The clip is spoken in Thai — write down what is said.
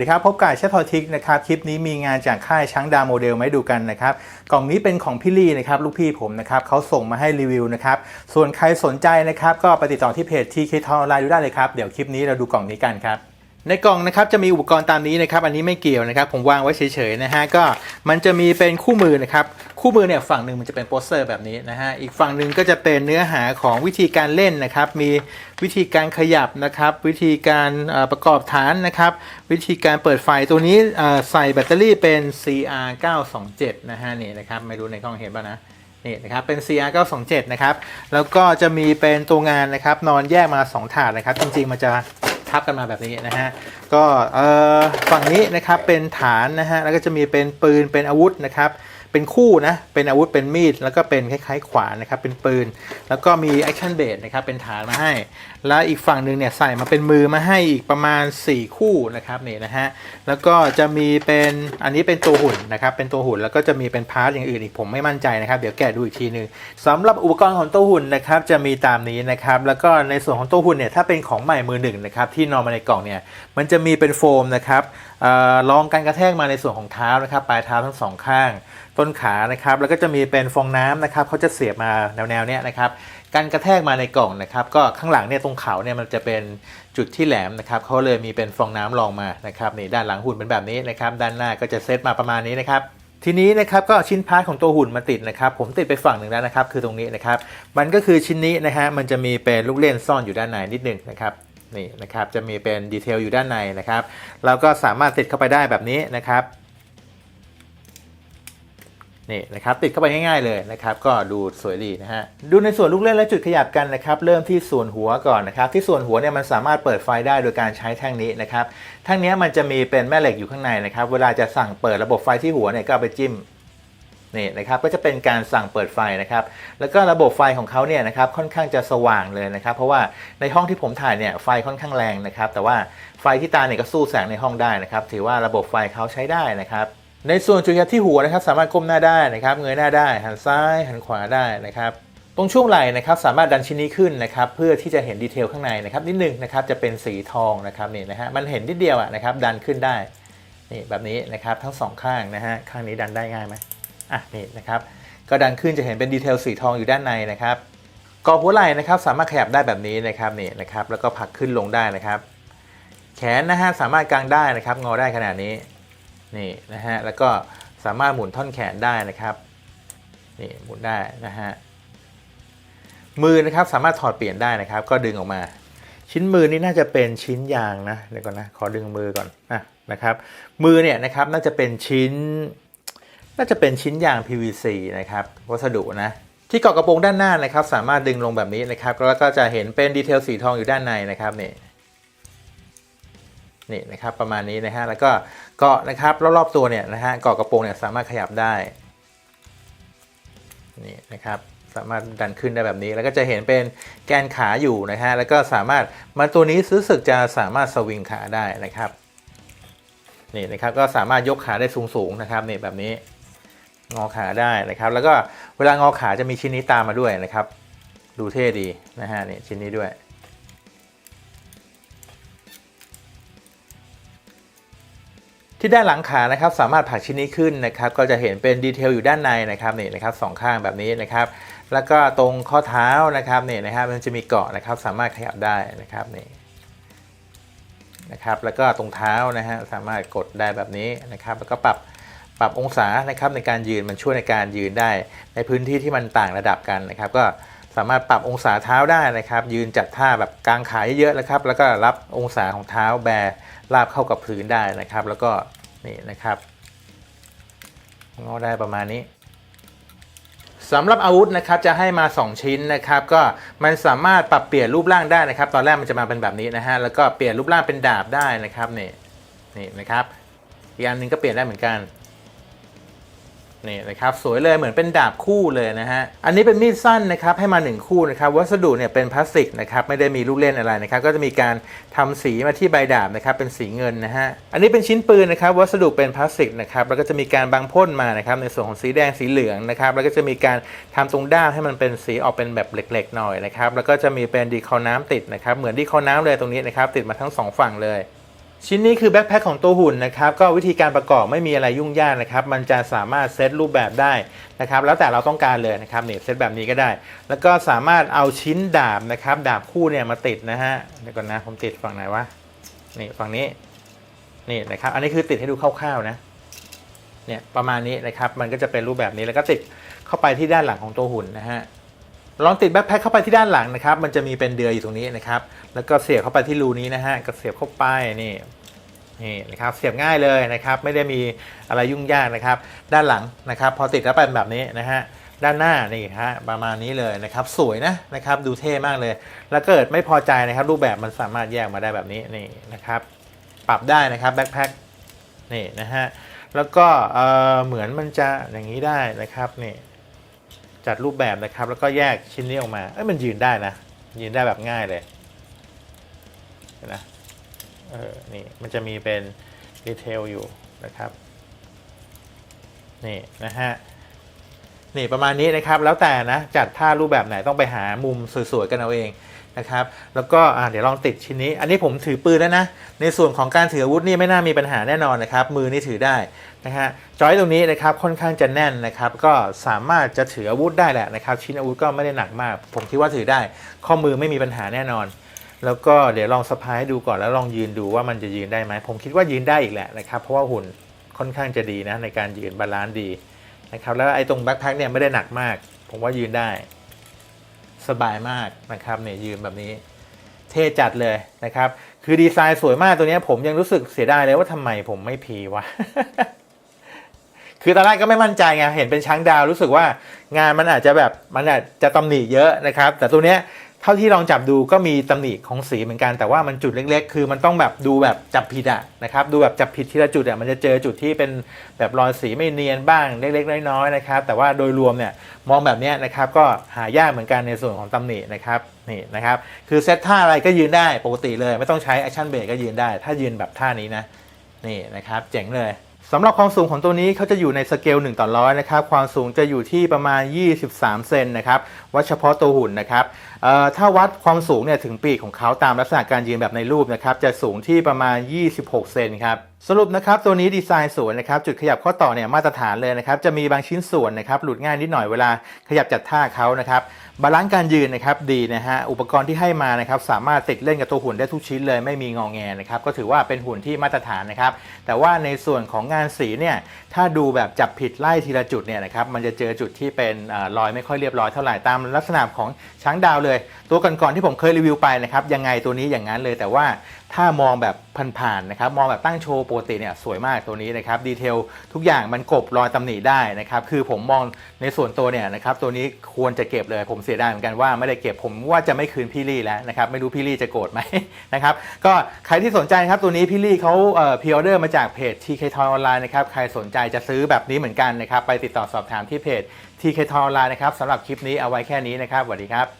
ดีครับ พบกับเชฟพอทิกนะครับ คลิปนี้มีงานจากค่ายช้างดาวโมเดลมาให้ดูกันนะครับ กล่องนี้เป็นของพี่ลี่นะครับ ลูกพี่ผมนะครับเขาส่งมาให้รีวิวนะครับ ส่วนใครสนใจนะครับ ก็ไปติดต่อที่เพจทีเคทอ n ไลน์ดูได้เลยครับ เดี๋ยวคลิปนี้เราดูกล่องนี้กันครับ ในกล่องนะครับจะมีอุปกรณ์ตามนี้นะครับ อันนี้ไม่เกี่ยวนะครับ ผมวางไว้เฉยๆนะฮะก็มันจะมีเป็นคู่มือนะครับ คู่มือเนี่ยฝั่งหนึ่งมันจะเป็นโปสเตอร์แบบนี้นะฮะอีกฝั่งหนึ่งก็จะเป็นเนื้อหาของวิธีการเล่นนะครับ มีวิธีการขยับนะครับ วิธีการประกอบฐานนะครับ วิธีการเปิดไฟตัวนี้ใส่แบตเตอรี่เป็น CR 927 นะฮะนี่นะครับไม่รู้ในกล้องเห็นป่ะนะนี่นะครับเป็น CR 927นะครับแล้วก็จะมีเป็นตัวงานนะครับนอนแยกมา 2 ถาดนะครับ จริงๆมันจะ ทับกันมาแบบนี้นะฮะก็เอ่อฝั่งนี้นะครับเป็นฐานนะฮะแล้วก็จะมีเป็นปืนเป็นอาวุธนะครับ เป็นคู่นะ เป็นอาวุธเป็นมีด แล้วก็เป็นคล้ายๆขวานนะครับ เป็นปืน แล้วก็มีแอคชั่นเบสนะครับ เป็นฐานมาให้ แล้วอีกฝั่งหนึ่งเนี่ยใส่มาเป็นมือมาให้อีกประมาณ 4 คู่นะครับนี่นะฮะ แล้วก็จะมีเป็นอันนี้เป็นตัวหุ่นนะครับ เป็นตัวหุ่นแล้วก็จะมีเป็นพาร์ทอย่างอื่นอีกผมไม่มั่นใจนะครับ เดี๋ยวแกะดูอีกทีนึงสำหรับอุปกรณ์ของตัวหุ่นนะครับจะมีตามนี้นะครับ แล้วก็ในส่วนของตัวหุ่นเนี่ยถ้าเป็นของใหม่มือหนึ่งนะครับที่นอนมาในกล่องเนี่ยมันจะมีเป็นโฟมนะครับเอ่อรองการกระแทกมาในส่วนของเท้านะครับปลายเท้าทั้งสองข้าง ต้นขานะครับ แล้วก็จะมีเป็นฟองน้ำนะครับเขาจะเสียบมาแนวๆเนี้ยนะครับ การกระแทกมาในกล่องนะครับ ก็ข้างหลังเนี่ยตรงเขาเนี่ยมันจะเป็นจุดที่แหลมนะครับเขาเลยมีเป็นฟองน้ำรองมานะครับนี่ด้านหลังหุ่นเป็นแบบนี้นะครับ ด้านหน้าก็จะเซตมาประมาณนี้นะครับทีนี้นะครับก็ชิ้นพาร์ทของตัวหุ่นมาติดนะครับผมติดไปฝั่งหนึ่งแล้วนะครับคือตรงนี้นะครับมันก็คือชิ้นนี้นะฮะมันจะมีเป็นลูกเล่นซ่อนอยู่ด้านในนิดหนึงนะครับนี่นะครับจะมีเป็นดีเทลอยู่ด้านในนะครับเราก็สามารถติดเข้าไปได้แบบนี้นะครับ นี่นะครับติดเข้าไปง่ายๆเลยนะครับก็ดูสวยดีนะฮะดูในส่วนลูกเล่นและจุดขยับกันนะครับเริ่มที่ส่วนหัวก่อนนะครับที่ส่วนหัวเนี่ยมันสามารถเปิดไฟได้โดยการใช้แท่งนี้นะครับแท่งนี้มันจะมีเป็นแม่เหล็กอยู่ข้างในนะครับเวลาจะสั่งเปิดระบบไฟที่หัวเนี่ยก็ไปจิ้มนี่นะครับก็จะเป็นการสั่งเปิดไฟนะครับแล้วก็ระบบไฟของเขาเนี่ยนะครับค่อนข้างจะสว่างเลยนะครับ เพราะว่าในห้องที่ผมถ่ายเนี่ยไฟค่อนข้างแรงนะครับ แต่ว่าไฟที่ตาเนี่ยก็สู้แสงในห้องได้นะครับ ถือว่าระบบไฟเขาใช้ได้นะครับ ในส่วนจุดยัดที่หัวนะครับสามารถก้มหน้าได้นะครับเงยหน้าได้ หันซ้ายหันขวาได้นะครับตรงช่วงไหล่นะครับสามารถดันชิ้นนี้ขึ้นนะครับเพื่อที่จะเห็นดีเทลข้างในนะครับนิดนึงนะครับจะเป็นสีทองนะครับนี่นะฮะมันเห็นนิดเดียวอะนะครับดันขึ้นได้นี่แบบนี้นะครับทั้งสองข้างนะฮะข้างนี้ดันได้ง่ายไหมอะนี่นะครับก็ดันขึ้นจะเห็นเป็นดีเทลสีทองอยู่ด้านในนะครับกอบหัวไหล่นะครับสามารถขยับได้แบบนี้นะครับนี่นะครับแล้วก็ผลักขึ้นลงได้นะครับ แขนนะฮะสามารถกางได้นะครับงอได้ขนาดนี้ นี่นะฮะแล้วก็สามารถหมุนท่อนแขนได้นะครับนี่หมุนได้นะฮะมือนะครับสามารถถอดเปลี่ยนได้นะครับ ก็ดึงออกมา ชิ้นมือนี่น่าจะเป็นชิ้นยางนะเดี๋ยวก่อนนะขอดึงมือก่อนนะนะครับ มือเนี่ยนะครับน่าจะเป็นชิ้น น่าจะเป็นชิ้นยาง PVC นะครับวัสดุนะที่เกาะกระโปรงด้านหน้านะครับ สามารถดึงลงแบบนี้นะครับแล้วก็จะเห็นเป็นดีเทลสีทองอยู่ด้านในนะครับนี่ นี่นะครับประมาณนี้นะฮะแล้วก็เกาะนะครับรอบๆตัวเนี่ยนะฮะเกาะกระโปรงเนี่ยสามารถขยับได้นี่นะครับสามารถดันขึ้นได้แบบนี้ แล้วก็จะเห็นเป็นแกนขาอยู่นะฮะแล้วก็สามารถมาตัวนี้รู้สึกจะสามารถสวิงขาได้นะครับนี่นะครับก็สามารถยกขาได้สูงๆนะครับนี่แบบนี้งอขาได้นะครับ แล้วก็เวลางอขาจะมีชิ้นนี้ตามมาด้วยนะครับ ดูเท่ดีนะฮะนี่ชิ้นนี้ด้วย ที่ด้านหลังขานะครับสามารถผลักชิ้นนี้ขึ้นนะครับก็จะเห็นเป็นดีเทลอยู่ด้านในนะครับนี่นะครับสองข้างแบบนี้นะครับ แล้วก็ตรงข้อเท้านะครับนี่นะครับมันจะมีเกาะนะครับสามารถขยับได้นะครับนี่นะครับแล้วก็ตรงเท้านะฮะสามารถกดได้แบบนี้นะครับ แล้วก็ปรับปรับองศานะครับในการยืนมันช่วยในการยืนได้ ในพื้นที่ที่มันต่างระดับกันนะครับ ก็สามารถปรับองศาเท้าได้นะครับ ยืนจัดท่าแบบกลางขาเยอะๆนะครับ แล้วก็รับองศาของเท้าแบราบเข้ากับพื้นได้นะครับ แล้วก็ นี่นะครับงอได้ประมาณนี้สำหรับอาวุธนะครับจะให้มา 2 ชิ้นนะครับก็มันสามารถปรับเปลี่ยนรูปร่างได้นะครับ ตอนแรกมันจะมาเป็นแบบนี้นะฮะแล้วก็เปลี่ยนรูปร่างเป็นดาบได้นะครับนี่นี่นะครับอีกอันหนึงก็เปลี่ยนได้เหมือนกัน นี่นะครับสวยเลยเหมือนเป็นดาบคู่เลยนะฮะอันนี้เป็นมีดสั้นนะครับให้มา 1 คู่นะครับวัสดุเนี่ยเป็นพลาสติกนะครับไม่ได้มีลูกเล่นอะไรนะครับก็จะมีการทำสีมาที่ใบดาบนะครับเป็นสีเงินนะฮะอันนี้เป็นชิ้นปืนนะครับวัสดุเป็นพลาสติกนะครับแล้วก็จะมีการบางพ่นมานะครับในส่วนของสีแดงสีเหลืองนะครับแล้วก็จะมีการทำตรงด้ามให้มันเป็นสีออกเป็นแบบเหล็กๆหน่อยนะครับแล้วก็จะมีเป็นดีคอน้ำติดนะครับเหมือนดีคอน้ำเลยตรงนี้นะครับติดมาทั้งสองฝั่งเลย ชิ้นนี้คือแบ็คแพคของตัวหุ่นนะครับก็วิธีการประกอบไม่มีอะไรยุ่งยากนะครับมันจะสามารถเซตรูปแบบได้นะครับแล้วแต่เราต้องการเลยนะครับเนี่ยเซตแบบนี้ก็ได้ แล้วก็สามารถเอาชิ้นดาบนะครับดาบคู่เนี่ยมาติดนะฮะเดี๋ยวก่อนนะผมติดฝั่งไหนวะนี่ฝั่งนี้นี่นะครับอันนี้คือติดให้ดูคร่าวๆนะเนี่ยประมาณนี้นะครับมันก็จะเป็นรูปแบบนี้แล้วก็ติดเข้าไปที่ด้านหลังของตัวหุ่นนะฮะ ลองติดแบ็คแพ็คเข้าไปที่ด้านหลังนะครับ มันจะมีเป็นเดือยอยู่ตรงนี้นะครับ แล้วก็เสียบเข้าไปที่รูนี้นะฮะก็เสียบเข้าไปนี่นี่นะครับเสียบง่ายเลยนะครับ ไม่ได้มีอะไรยุ่งยากนะครับ ด้านหลังนะครับ พอติดแล้วเป็นแบบนี้นะฮะด้านหน้านี่ฮะประมาณนี้เลยนะครับ สวยนะนะครับ ดูเท่มากเลย แล้วเกิดไม่พอใจนะครับ รูปแบบมันสามารถแยกมาได้แบบนี้นี่นะครับ ปรับได้นะครับแบ็คแพ็คนี่นะฮะแล้วก็เออเหมือนมันจะอย่างนี้ได้นะครับนี่ จัดรูปแบบนะครับ แล้วก็แยกชิ้นนี้ออกมา เอ้ยมันยืนได้นะ ยืนได้แบบง่ายเลยนนะเออนี่มันจะมีเป็นดีเทลอยู่นะครับนี่นะฮะนี่ประมาณนี้นะครับแล้วแต่นะจัดท่ารูปแบบไหนต้องไปหามุมสวยๆกันเอาเอง นะครับ แล้วก็เดี๋ยวลองติดชิ้นนี้ อันนี้ผมถือปืนแล้วนะ ในส่วนของการถืออาวุธนี่ไม่น่ามีปัญหาแน่นอนนะครับ มือนี่ถือได้นะฮะ จอยตรงนี้นะครับค่อนข้างจะแน่นนะครับ ก็สามารถจะถืออาวุธได้แหละนะครับ ชิ้นอาวุธก็ไม่ได้หนักมาก ผมคิดว่าถือได้ ข้อมือไม่มีปัญหาแน่นอน แล้วก็เดี๋ยวลองสะพายให้ดูก่อนแล้วลองยืนดูว่ามันจะยืนได้ไหม ผมคิดว่ายืนได้อีกแหละนะครับ เพราะว่าหุ่นค่อนข้างจะดีนะในการยืนบาลานซ์ดีนะครับ แล้วไอ้ตรงแบ็คแพ็คเนี่ยไม่ได้หนักมาก ผมว่ายืนได้ สบายมากนะครับเนี่ยยืนแบบนี้ เท่จัดเลยนะครับ คือดีไซน์สวยมากตัวนี้ผมยังรู้สึกเสียดายเลยว่าทำไมผมไม่พีวะคือตอนแรกก็ไม่มั่นใจไงเห็นเป็นช้างดาวรู้สึกว่างานมันอาจจะแบบมันอาจจะตำหนิเยอะนะครับ แต่ตัวเนี้ย เท่าที่ลองจับดูก็มีตำหนิของสีเหมือนกันแต่ว่ามันจุดเล็ก ๆ คือมันต้องแบบดูแบบจับผิดอะนะครับดูแบบจับผิดทีละจุดอะมันจะเจอจุดที่เป็นแบบรอยสีไม่เนียนบ้างเล็ก ๆ น้อยๆนะครับแต่ว่าโดยรวมเนี่ยมองแบบเนี้ยนะครับก็หายากเหมือนกันในส่วนของตำหนินะครับนี่นะครับคือเซตท่าอะไรก็ยืนได้ปกติเลย ไม่ต้องใช้แอคชั่นเบรกก็ยืนได้ ถ้ายืนแบบท่านี้นะนี่นะครับเจ๋งเลยสำหรับความสูงของตัวนี้เขาจะอยู่ในสเกล1ต่อร้อยนะครับ ความสูงจะอยู่ที่ประมาณ 23 เซนนะครับวัดเฉพาะตัวหุ่นนะครับ ถ้าวัดความสูงเนี่ยถึงปีกของเขาตามลักษณะการยืนแบบในรูปนะครับจะสูงที่ประมาณ 26 เซนครับสรุปนะครับตัวนี้ดีไซน์สวยนะครับจุดขยับข้อต่อเนี่ยมาตรฐานเลยนะครับจะมีบางชิ้นส่วนนะครับหลุดง่ายนิดหน่อยเวลาขยับจัดท่าเขานะครับบาลานซ์การยืนนะครับดีนะฮะอุปกรณ์ที่ให้มานะครับสามารถติดเล่นกับตัวหุ่นได้ทุกชิ้นเลย ไม่มีงองแงนะครับก็ถือว่าเป็นหุ่นที่มาตรฐานนะครับแต่ว่าในส่วนของงานสีเนี่ยถ้าดูแบบจับผิดไล่ทีละจุดเนี่ยนะครับมันจะเจอจุดที่เป็นเอ่อรอยไม่ค่อยเรียบร้อยเท่าไหร่ตามลักษณะของช้างดาวเลยตัวก่อนๆที่ผมเคยรีวิวไปนะครับยังไงตัวนี้อย่างนั้นเลย แต่ว่าถ้ามองแบบผ่านๆนะครับมองแบบตั้งโชว์ปกติเนี่ยสวยมากตัวนี้นะครับดีเทลทุกอย่างมันกบรอยตำหนิได้นะครับคือผมมองในส่วนตัวเนี่ยนะครับตัวนี้ควรจะเก็บเลยผมเสียดายเหมือนกันว่าไม่ได้เก็บผมว่าจะไม่คืนพี่ลี่แล้วนะครับไม่รู้พี่ลี่จะโกรธไหมนะครับก็ใครที่สนใจครับตัวนี้พี่ลี่เขาเอ่อพรีออเดอร์มาจากเพจ TK Toy ออนไลน์นะครับใครสนใจจะซื้อแบบนี้เหมือนกันนะครับไปติดต่อสอบถามที่เพจ TK Toy ออนไลน์นะครับสำหรับคลิปนี้เอาไว้แค่นี้นะครับสวัสดีครับ